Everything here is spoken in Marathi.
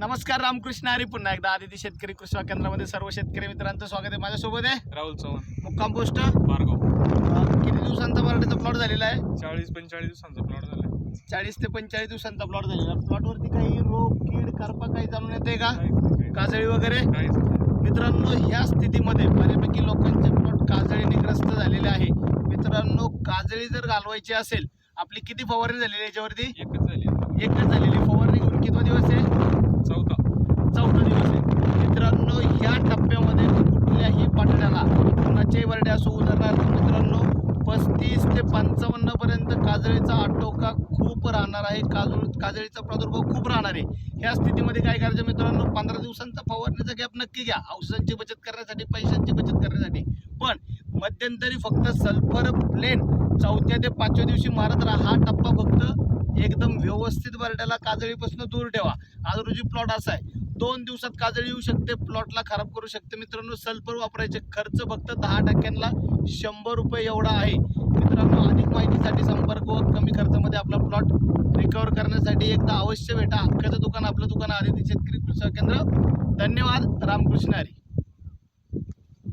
नमस्कार रामकृष्ण हरी पुन्हा एकदा. आदिती शेतकरी कृषी केंद्रामध्ये सर्व शेतकरी मित्रांचं स्वागत आहे माझ्यासोबत आहे. राहुल चव्हाण. मुक्काम पोस्ट. किती दिवसांचा बराट्याचा प्लॉट झालेला आहे? चाळीस पंचेचाळीस दिवसांचा प्लॉट झाला चाळीस ते पंचेचाळीस दिवसांचा प्लॉट झालेला प्लॉटवरती काही रोग कीड करपा काही जाणून येते का? काहीच काजळी वगैरे? काहीच नाही. मित्रांनो ह्या स्थितीमध्ये बऱ्यापैकी लोकांचे प्लॉट काजळीने ग्रस्त झालेले आहे. मित्रांनो काजळी जर घालवायची असेल आपली किती फवारणी झालेली आहे याच्यावरती? एकच झाली. एकच झालेली. फवारणी घेऊन कितवा दिवस आहे चौथा चौथा दिवस आहे मित्रांनो ह्या टप्प्यामध्ये कुठल्याही पाटण्याला कुणाच्याही बर्डे असो उदाहरणार्थ मित्रांनो पस्तीस ते पंचावन्न पर्यंत काजळीचा आटोका खूप राहणार आहे. काजळ काजळीचा प्रादुर्भाव खूप राहणार आहे. ह्या स्थितीमध्ये काय करायचं मित्रांनो? पंधरा दिवसांचा फवारणीचा गॅप नक्की घ्या. औषधांची बचत करण्यासाठी पैशांची बचत करण्यासाठी. पण मध्यंतरी फक्त सल्फर प्लेन चौथ्या ते पाचव्या दिवशी मारत राहा. हा टप्पा फक्त एकदम व्यवस्थित बरड्याला काजळीपासून दूर ठेवा. आज रोजी प्लॉट असा आहे. दोन दिवसात काजळी येऊ शकते प्लॉटला खराब करू शकते. मित्रांनो सल्फर वापरायचे खर्च फक्त दहा टक्क्यांना शंभर रुपये एवढा आहे. मित्रांनो अधिक माहितीसाठी संपर्क व कमी खर्चामध्ये आपला प्लॉट रिकवर करण्यासाठी एकदा अवश्य भेटा. हक्काचं दुकान आपलं दुकान आदिती शेतकरी कृषी केंद्र. धन्यवाद रामकृष्ण हरी.